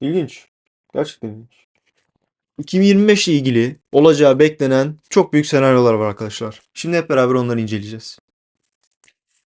İlginç. Gerçekten ilginç. 2025 ile ilgili olacağı beklenen çok büyük senaryolar var arkadaşlar. Şimdi hep beraber onları inceleyeceğiz.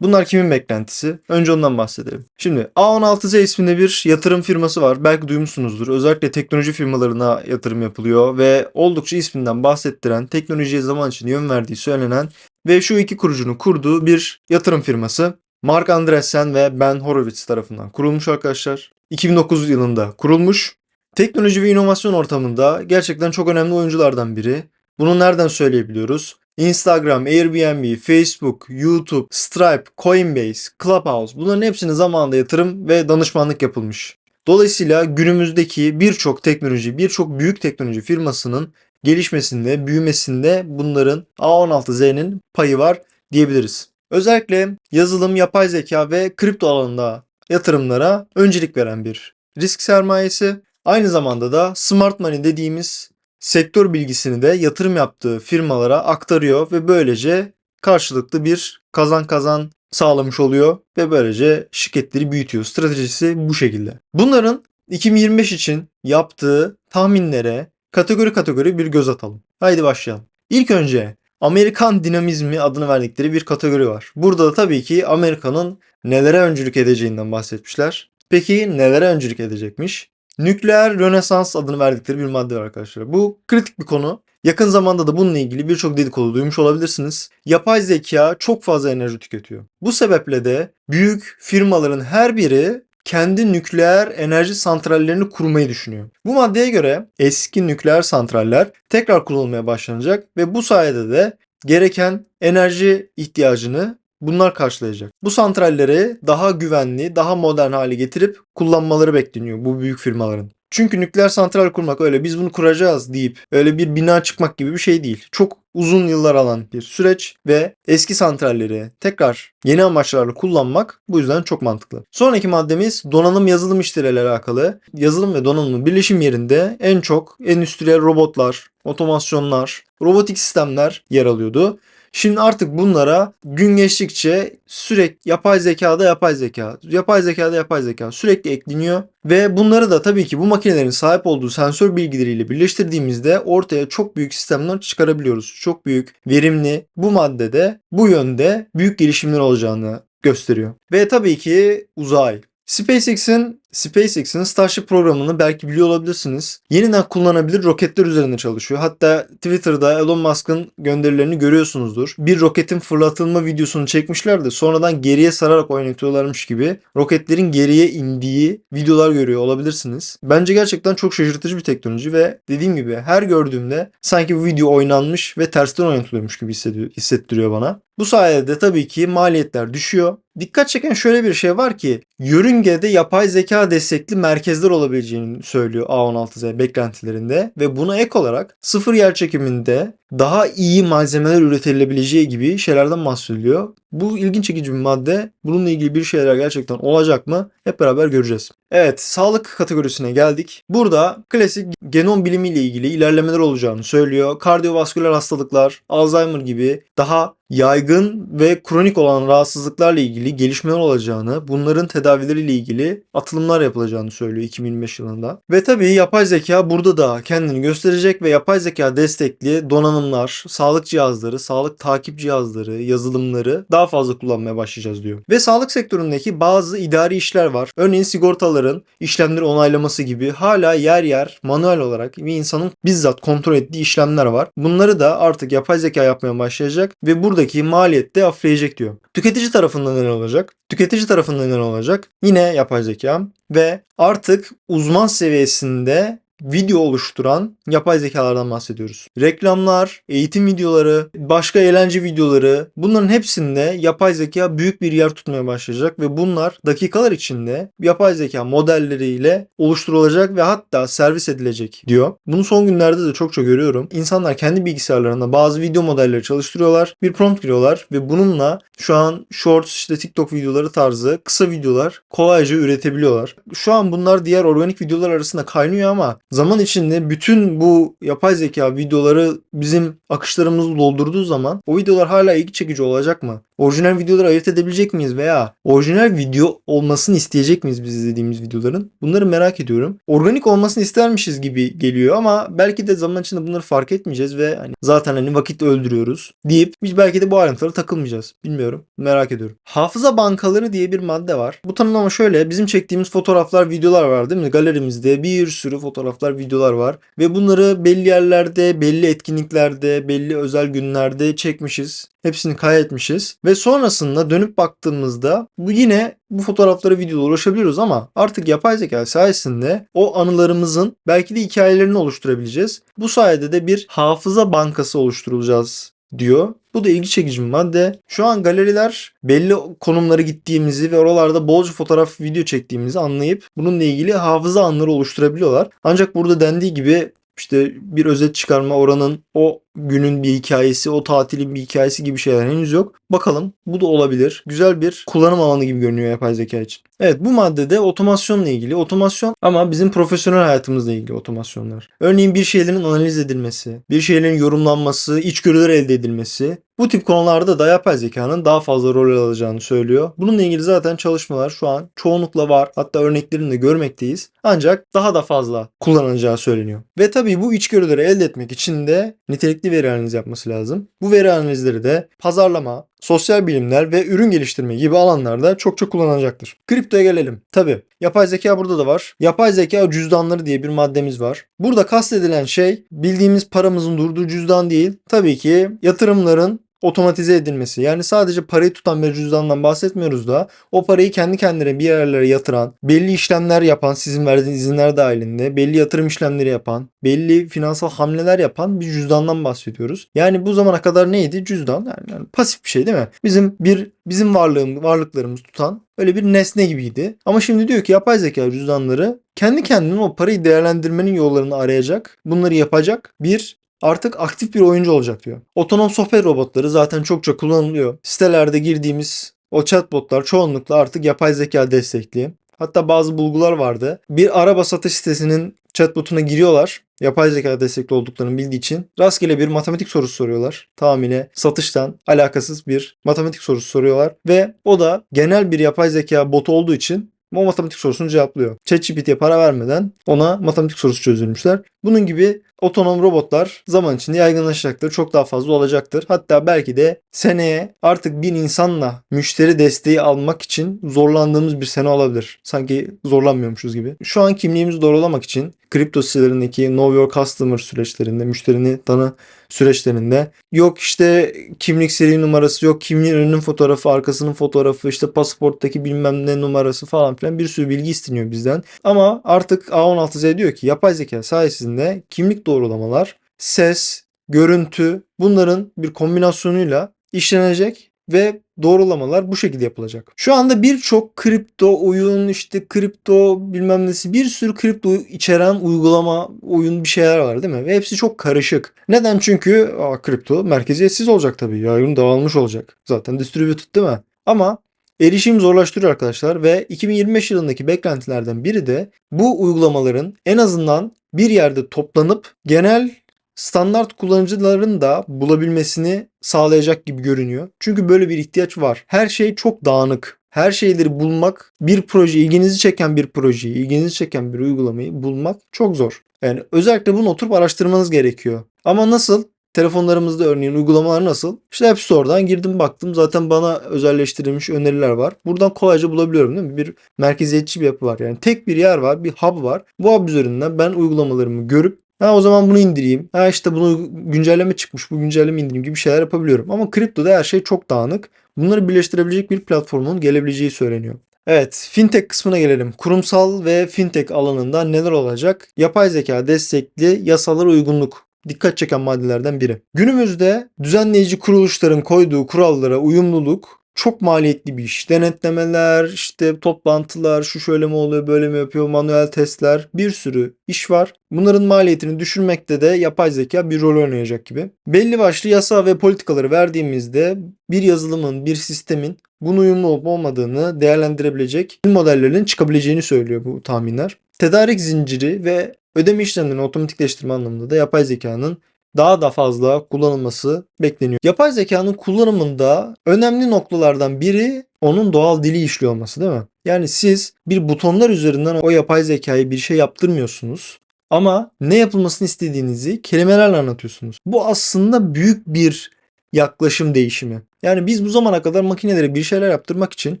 Bunlar kimin beklentisi? Önce ondan bahsedelim. Şimdi A16Z isminde bir yatırım firması var. Belki duymuşsunuzdur. Özellikle teknoloji firmalarına yatırım yapılıyor ve oldukça isminden bahsettiren, teknolojiye zaman için yön verdiği söylenen ve şu iki kurucunun kurduğu bir yatırım firması. Mark Andreessen ve Ben Horowitz tarafından kurulmuş arkadaşlar. 2009 yılında kurulmuş. Teknoloji ve inovasyon ortamında gerçekten çok önemli oyunculardan biri. Bunu nereden söyleyebiliyoruz? Instagram, Airbnb, Facebook, YouTube, Stripe, Coinbase, Clubhouse bunların hepsine zamanında yatırım ve danışmanlık yapılmış. Dolayısıyla günümüzdeki birçok teknoloji, birçok büyük teknoloji firmasının gelişmesinde, büyümesinde bunların A16Z'nin payı var diyebiliriz. Özellikle yazılım, yapay zeka ve kripto alanında yatırımlara öncelik veren bir risk sermayesi. Aynı zamanda da smart money dediğimiz sektör bilgisini de yatırım yaptığı firmalara aktarıyor ve böylece karşılıklı bir kazan kazan sağlamış oluyor ve böylece şirketleri büyütüyor. Stratejisi bu şekilde. Bunların 2025 için yaptığı tahminlere kategori kategori bir göz atalım. Haydi başlayalım. İlk önce Amerikan dinamizmi adını verdikleri bir kategori var. Burada da tabii ki Amerika'nın nelere öncülük edeceğinden bahsetmişler. Peki nelere öncülük edecekmiş? Nükleer Rönesans adını verdikleri bir madde var arkadaşlar. Bu kritik bir konu. Yakın zamanda da bununla ilgili birçok dedikodu duymuş olabilirsiniz. Yapay zeka çok fazla enerji tüketiyor. Bu sebeple de büyük firmaların her biri kendi nükleer enerji santrallerini kurmayı düşünüyor. Bu maddeye göre eski nükleer santraller tekrar kullanılmaya başlanacak ve bu sayede de gereken enerji ihtiyacını bunlar karşılayacak. Bu santralleri daha güvenli, daha modern hale getirip kullanmaları bekleniyor bu büyük firmaların. Çünkü nükleer santral kurmak öyle biz bunu kuracağız deyip öyle bir bina çıkmak gibi bir şey değil. Çok uzun yıllar alan bir süreç ve eski santralleri tekrar yeni amaçlarla kullanmak bu yüzden çok mantıklı. Sonraki maddemiz donanım yazılım işleriyle alakalı. Yazılım ve donanımın birleşim yerinde en çok endüstriyel robotlar, otomasyonlar, robotik sistemler yer alıyordu. Şimdi artık bunlara gün geçtikçe sürekli yapay zekada yapay zeka, yapay zekada yapay zeka sürekli ekleniyor. Ve bunları da tabii ki bu makinelerin sahip olduğu sensör bilgileriyle birleştirdiğimizde ortaya çok büyük sistemler çıkarabiliyoruz. Çok büyük, verimli bu maddede bu yönde büyük gelişimler olacağını gösteriyor. Ve tabii ki uzay. SpaceX'in SpaceX'in Starship programını belki biliyor olabilirsiniz. Yeniden kullanabilir roketler üzerinde çalışıyor. Hatta Twitter'da Elon Musk'ın gönderilerini görüyorsunuzdur. Bir roketin fırlatılma videosunu çekmişler de sonradan geriye sararak oynatıyorlarmış gibi roketlerin geriye indiği videolar görüyor olabilirsiniz. Bence gerçekten çok şaşırtıcı bir teknoloji ve dediğim gibi her gördüğümde sanki bu video oynanmış ve tersten oynatılıyormuş gibi hissettiriyor bana. Bu sayede tabii ki maliyetler düşüyor. Dikkat çeken şöyle bir şey var ki yörüngede yapay zeka destekli merkezler olabileceğini söylüyor A16Z beklentilerinde ve buna ek olarak sıfır yer çekiminde daha iyi malzemeler üretilebileceği gibi şeylerden bahsediliyor. Bu ilginç çekici bir madde. Bununla ilgili bir şeyler gerçekten olacak mı? Hep beraber göreceğiz. Evet, sağlık kategorisine geldik. Burada klasik genom bilimiyle ilgili ilerlemeler olacağını söylüyor. Kardiyovasküler hastalıklar, Alzheimer gibi daha yaygın ve kronik olan rahatsızlıklarla ilgili gelişmeler olacağını, bunların tedavileriyle ilgili atılımlar yapılacağını söylüyor 2025 yılında. Ve tabii yapay zeka burada da kendini gösterecek ve yapay zeka destekli donanımlar, sağlık cihazları, sağlık takip cihazları, yazılımları daha fazla kullanmaya başlayacağız diyor. Ve sağlık sektöründeki bazı idari işler var. Örneğin sigortaların işlemleri onaylaması gibi hala yer yer manuel olarak bir insanın bizzat kontrol ettiği işlemler var. Bunları da artık yapay zeka yapmaya başlayacak ve buradaki maliyet de hafifleyecek diyor. Tüketici tarafında neler olacak? Tüketici tarafında neler olacak? Yine yapay zeka ve artık uzman seviyesinde video oluşturan yapay zekalardan bahsediyoruz. Reklamlar, eğitim videoları, başka eğlence videoları bunların hepsinde yapay zeka büyük bir yer tutmaya başlayacak ve bunlar dakikalar içinde yapay zeka modelleriyle oluşturulacak ve hatta servis edilecek diyor. Bunu son günlerde de çokça görüyorum. İnsanlar kendi bilgisayarlarında bazı video modelleri çalıştırıyorlar. Bir prompt giriyorlar ve bununla şu an shorts işte TikTok videoları tarzı kısa videolar kolayca üretebiliyorlar. Şu an bunlar diğer organik videolar arasında kaynıyor ama zaman içinde bütün bu yapay zeka videoları bizim akışlarımızı doldurduğu zaman o videolar hala ilgi çekici olacak mı? Orijinal videoları ayırt edebilecek miyiz veya orijinal video olmasını isteyecek miyiz biz izlediğimiz videoların? Bunları merak ediyorum. Organik olmasını istermişiz gibi geliyor ama belki de zaman içinde bunları fark etmeyeceğiz ve hani zaten hani vakit öldürüyoruz deyip biz belki de bu ayrıntılara takılmayacağız. Bilmiyorum. Merak ediyorum. Hafıza bankaları diye bir madde var. Bu tanımlama şöyle. Bizim çektiğimiz fotoğraflar, videolar var değil mi? Galerimizde bir sürü fotoğraflar, videolar var ve bunları belli yerlerde, belli etkinliklerde, belli özel günlerde çekmişiz. Hepsini kaydetmişiz ve sonrasında dönüp baktığımızda bu yine bu fotoğraflara videolara ulaşabiliyoruz ama artık yapay zeka sayesinde o anılarımızın belki de hikayelerini oluşturabileceğiz. Bu sayede de bir hafıza bankası oluşturulacağız diyor. Bu da ilgi çekici bir madde. Şu an galeriler belli konumlara gittiğimizi ve oralarda bolca fotoğraf video çektiğimizi anlayıp bununla ilgili hafıza anları oluşturabiliyorlar. Ancak burada dendiği gibi işte bir özet çıkarma oranın o günün bir hikayesi, o tatilin bir hikayesi gibi şeyler henüz yok. Bakalım bu da olabilir. Güzel bir kullanım alanı gibi görünüyor yapay zeka için. Evet bu maddede otomasyonla ilgili. Otomasyon ama bizim profesyonel hayatımızla ilgili otomasyonlar. Örneğin bir şeylerin analiz edilmesi, bir şeylerin yorumlanması, içgörüler elde edilmesi. Bu tip konularda da yapay zekanın daha fazla rol alacağını söylüyor. Bununla ilgili zaten çalışmalar şu an çoğunlukla var. Hatta örneklerini de görmekteyiz. Ancak daha da fazla kullanılacağı söyleniyor. Ve tabii bu içgörüleri elde etmek için de nitelikli veri analizi yapması lazım. Bu veri analizleri de pazarlama, sosyal bilimler ve ürün geliştirme gibi alanlarda çokça kullanılacaktır. Kriptoya gelelim. Tabi yapay zeka burada da var. Yapay zeka cüzdanları diye bir maddemiz var. Burada kastedilen şey bildiğimiz paramızın durduğu cüzdan değil. Tabii ki yatırımların otomatize edilmesi. Yani sadece parayı tutan bir cüzdandan bahsetmiyoruz da o parayı kendi kendine bir yerlere yatıran, belli işlemler yapan, sizin verdiğiniz izinler dahilinde belli yatırım işlemleri yapan, belli finansal hamleler yapan bir cüzdandan bahsediyoruz. Yani bu zamana kadar neydi? Cüzdan yani, yani pasif bir şey değil mi? Bizim bir bizim varlığım, varlıklarımız tutan öyle bir nesne gibiydi. Ama şimdi diyor ki yapay zeka cüzdanları kendi kendine o parayı değerlendirmenin yollarını arayacak, bunları yapacak bir artık aktif bir oyuncu olacak diyor. Otonom sohbet robotları zaten çokça kullanılıyor. Sitelerde girdiğimiz o chatbotlar çoğunlukla artık yapay zeka destekli. Hatta bazı bulgular vardı. Bir araba satış sitesinin chatbotuna giriyorlar. Yapay zeka destekli olduklarını bildiği için rastgele bir matematik sorusu soruyorlar. Tamamıyla satıştan alakasız bir matematik sorusu soruyorlar. Ve o da genel bir yapay zeka botu olduğu için o matematik sorusunu cevaplıyor. ChatGPT'ye para vermeden ona matematik sorusu çözülmüşler. Bunun gibi otonom robotlar zaman içinde yaygınlaşacaktır. Çok daha fazla olacaktır. Hatta belki de seneye artık bir insanla müşteri desteği almak için zorlandığımız bir sene olabilir. Sanki zorlanmıyormuşuz gibi. Şu an kimliğimizi doğrulamak için kripto sitelerindeki Know Your Customer süreçlerinde, müşterini tanı süreçlerinde yok işte kimlik seri numarası, yok kimliğin önünün fotoğrafı, arkasının fotoğrafı, işte pasaporttaki bilmem ne numarası falan filan bir sürü bilgi isteniyor bizden. Ama artık A16Z diyor ki yapay zeka sayesinde kimlik doğrulamalar, ses, görüntü bunların bir kombinasyonuyla işlenecek ve doğrulamalar bu şekilde yapılacak. Şu anda birçok kripto oyun işte kripto bilmem nesi bir sürü kripto içeren uygulama oyun bir şeyler var değil mi? Ve hepsi çok karışık. Neden? Çünkü aa, kripto merkeziyetsiz olacak tabii. Yaygın dağılmış olacak. Zaten distributed değil mi? Ama erişim zorlaştırıyor arkadaşlar ve 2025 yılındaki beklentilerden biri de bu uygulamaların en azından bir yerde toplanıp genel standart kullanıcıların da bulabilmesini sağlayacak gibi görünüyor. Çünkü böyle bir ihtiyaç var. Her şey çok dağınık. Her şeyleri bulmak, bir proje, ilginizi çeken bir projeyi, ilginizi çeken bir uygulamayı bulmak çok zor. Yani özellikle bunu oturup araştırmanız gerekiyor. Ama nasıl? Telefonlarımızda örneğin uygulamalar nasıl? İşte App Store'dan girdim baktım. Zaten bana özelleştirilmiş öneriler var. Buradan kolayca bulabiliyorum değil mi? Bir merkeziyetçi bir yapı var. Yani tek bir yer var, bir hub var. Bu hub üzerinden ben uygulamalarımı görüp Ha o zaman bunu indireyim. Ha işte bunu güncelleme çıkmış. Bu güncelleme indireyim gibi şeyler yapabiliyorum. Ama kriptoda her şey çok dağınık. Bunları birleştirebilecek bir platformun gelebileceği söyleniyor. Evet, fintech kısmına gelelim. Kurumsal ve fintech alanında neler olacak? Yapay zeka destekli yasalara uygunluk dikkat çeken maddelerden biri. Günümüzde düzenleyici kuruluşların koyduğu kurallara uyumluluk çok maliyetli bir iş. Denetlemeler, işte toplantılar, şu şöyle mi oluyor, böyle mi yapıyor, manuel testler, bir sürü iş var. Bunların maliyetini düşürmekte de yapay zeka bir rol oynayacak gibi. Belli başlı yasa ve politikaları verdiğimizde bir yazılımın, bir sistemin bunun uyumlu olup olmadığını değerlendirebilecek modellerin çıkabileceğini söylüyor bu tahminler. Tedarik zinciri ve ödeme işlemlerini otomatikleştirme anlamında da yapay zekanın daha da fazla kullanılması bekleniyor. Yapay zekanın kullanımında önemli noktalardan biri onun doğal dili işliyor olması değil mi? Yani siz bir butonlar üzerinden o yapay zekayı bir şey yaptırmıyorsunuz. Ama ne yapılmasını istediğinizi kelimelerle anlatıyorsunuz. Bu aslında büyük bir yaklaşım değişimi. Yani biz bu zamana kadar makinelere bir şeyler yaptırmak için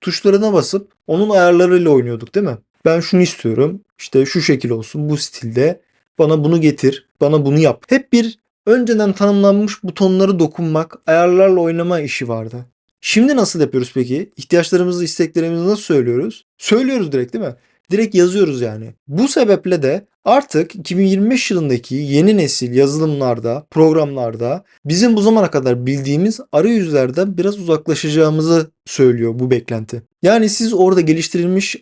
tuşlarına basıp onun ayarlarıyla oynuyorduk değil mi? Ben şunu istiyorum. işte şu şekil olsun, bu stilde. Bana bunu getir, bana bunu yap. Hep bir önceden tanımlanmış butonları dokunmak, ayarlarla oynama işi vardı. Şimdi nasıl yapıyoruz peki? İhtiyaçlarımızı, isteklerimizi nasıl söylüyoruz? Söylüyoruz direkt değil mi? Direkt yazıyoruz yani. Bu sebeple de artık 2025 yılındaki yeni nesil yazılımlarda, programlarda bizim bu zamana kadar bildiğimiz arayüzlerden biraz uzaklaşacağımızı söylüyor bu beklenti. Yani siz orada geliştirilmiş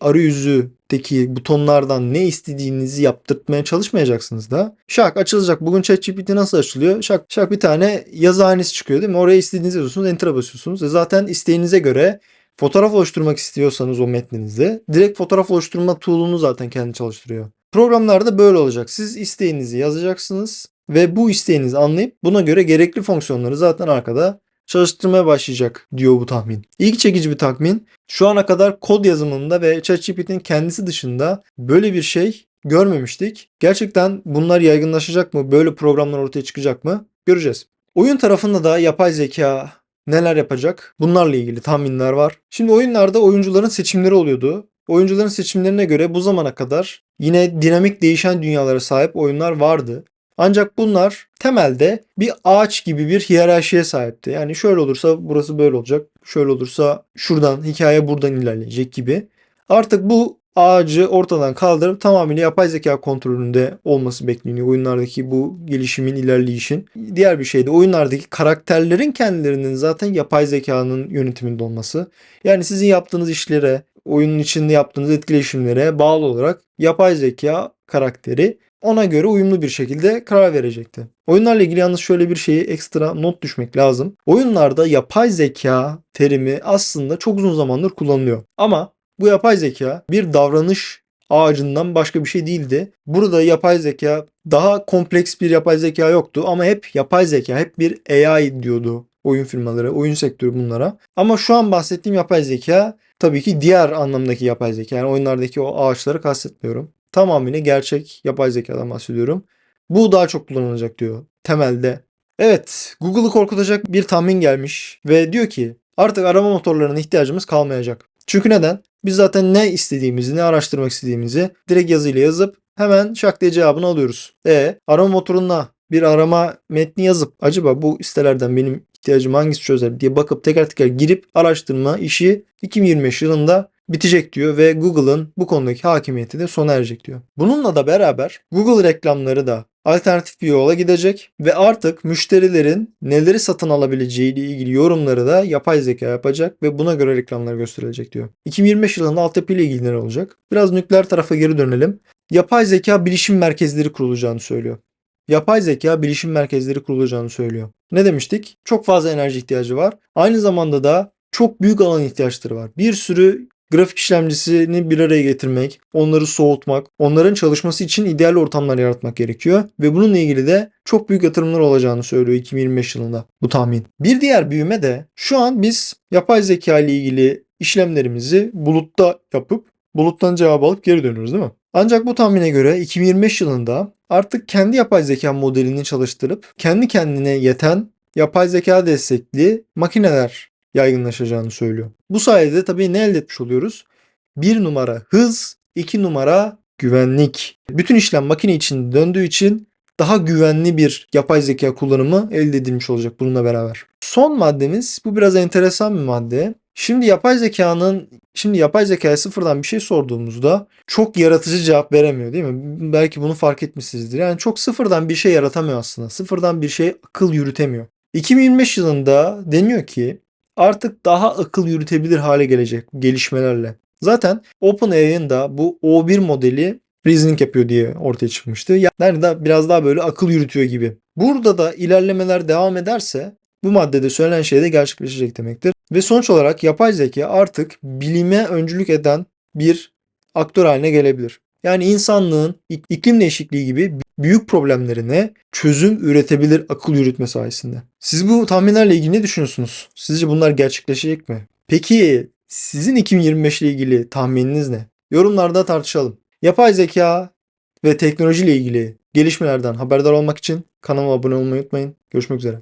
arayüzündeki butonlardan ne istediğinizi yaptırtmaya çalışmayacaksınız da. Şak açılacak. Bugün ChatGPT nasıl açılıyor? Şak şak bir tane yazı hanesi çıkıyor değil mi? Oraya istediğinizi yazıyorsunuz, enter'a basıyorsunuz. E zaten isteğinize göre Fotoğraf oluşturmak istiyorsanız o metninizde direkt fotoğraf oluşturma tool'unu zaten kendi çalıştırıyor. Programlarda böyle olacak. Siz isteğinizi yazacaksınız ve bu isteğinizi anlayıp buna göre gerekli fonksiyonları zaten arkada çalıştırmaya başlayacak diyor bu tahmin. İlgi çekici bir tahmin. Şu ana kadar kod yazımında ve ChatGPT'nin kendisi dışında böyle bir şey görmemiştik. Gerçekten bunlar yaygınlaşacak mı? Böyle programlar ortaya çıkacak mı? Göreceğiz. Oyun tarafında da yapay zeka neler yapacak? Bunlarla ilgili tahminler var. Şimdi oyunlarda oyuncuların seçimleri oluyordu. Oyuncuların seçimlerine göre bu zamana kadar yine dinamik değişen dünyalara sahip oyunlar vardı. Ancak bunlar temelde bir ağaç gibi bir hiyerarşiye sahipti. Yani şöyle olursa burası böyle olacak. Şöyle olursa şuradan hikaye buradan ilerleyecek gibi. Artık bu ağacı ortadan kaldırıp tamamıyla yapay zeka kontrolünde olması bekleniyor. Oyunlardaki bu gelişimin, ilerleyişin. Diğer bir şey de oyunlardaki karakterlerin kendilerinin zaten yapay zekanın yönetiminde olması. Yani sizin yaptığınız işlere, oyunun içinde yaptığınız etkileşimlere bağlı olarak yapay zeka karakteri ona göre uyumlu bir şekilde karar verecekti. Oyunlarla ilgili yalnız şöyle bir şeyi ekstra not düşmek lazım. Oyunlarda yapay zeka terimi aslında çok uzun zamandır kullanılıyor. Ama bu yapay zeka bir davranış ağacından başka bir şey değildi. Burada yapay zeka daha kompleks bir yapay zeka yoktu ama hep yapay zeka, hep bir AI diyordu oyun firmaları, oyun sektörü bunlara. Ama şu an bahsettiğim yapay zeka tabii ki diğer anlamdaki yapay zeka. Yani oyunlardaki o ağaçları kastetmiyorum. Tamamıyla gerçek yapay zekadan bahsediyorum. Bu daha çok kullanılacak diyor temelde. Evet, Google'ı korkutacak bir tahmin gelmiş ve diyor ki artık arama motorlarına ihtiyacımız kalmayacak. Çünkü neden? Biz zaten ne istediğimizi, ne araştırmak istediğimizi direkt yazıyla yazıp hemen şak diye cevabını alıyoruz. E arama motoruna bir arama metni yazıp acaba bu sitelerden benim ihtiyacım hangisi çözer diye bakıp teker teker girip araştırma işi 2025 yılında bitecek diyor ve Google'ın bu konudaki hakimiyeti de sona erecek diyor. Bununla da beraber Google reklamları da alternatif bir yola gidecek ve artık müşterilerin neleri satın alabileceği ile ilgili yorumları da yapay zeka yapacak ve buna göre reklamlar gösterilecek diyor. 2025 yılında altyapı ile ilgili neler olacak? Biraz nükleer tarafa geri dönelim. Yapay zeka bilişim merkezleri kurulacağını söylüyor. Yapay zeka bilişim merkezleri kurulacağını söylüyor. Ne demiştik? Çok fazla enerji ihtiyacı var. Aynı zamanda da çok büyük alan ihtiyaçları var. Bir sürü grafik işlemcisini bir araya getirmek, onları soğutmak, onların çalışması için ideal ortamlar yaratmak gerekiyor ve bununla ilgili de çok büyük yatırımlar olacağını söylüyor 2025 yılında bu tahmin. Bir diğer büyüme de şu an biz yapay zeka ile ilgili işlemlerimizi bulutta yapıp buluttan cevap alıp geri dönüyoruz değil mi? Ancak bu tahmine göre 2025 yılında artık kendi yapay zeka modelini çalıştırıp kendi kendine yeten yapay zeka destekli makineler yaygınlaşacağını söylüyor. Bu sayede tabii ne elde etmiş oluyoruz? Bir numara hız, iki numara güvenlik. Bütün işlem makine için döndüğü için daha güvenli bir yapay zeka kullanımı elde edilmiş olacak bununla beraber. Son maddemiz bu biraz enteresan bir madde. Şimdi yapay zekanın şimdi yapay zekaya sıfırdan bir şey sorduğumuzda çok yaratıcı cevap veremiyor değil mi? Belki bunu fark etmişsinizdir. Yani çok sıfırdan bir şey yaratamıyor aslında. Sıfırdan bir şey akıl yürütemiyor. 2025 yılında deniyor ki artık daha akıl yürütebilir hale gelecek gelişmelerle. Zaten OpenAI'ın da bu O1 modeli reasoning yapıyor diye ortaya çıkmıştı. Yani da biraz daha böyle akıl yürütüyor gibi. Burada da ilerlemeler devam ederse bu maddede söylenen şey de gerçekleşecek demektir. Ve sonuç olarak yapay zeka artık bilime öncülük eden bir aktör haline gelebilir. Yani insanlığın iklim değişikliği gibi büyük problemlerine çözüm üretebilir akıl yürütme sayesinde. Siz bu tahminlerle ilgili ne düşünüyorsunuz? Sizce bunlar gerçekleşecek mi? Peki sizin 2025 ile ilgili tahmininiz ne? Yorumlarda tartışalım. Yapay zeka ve teknoloji ile ilgili gelişmelerden haberdar olmak için kanalıma abone olmayı unutmayın. Görüşmek üzere.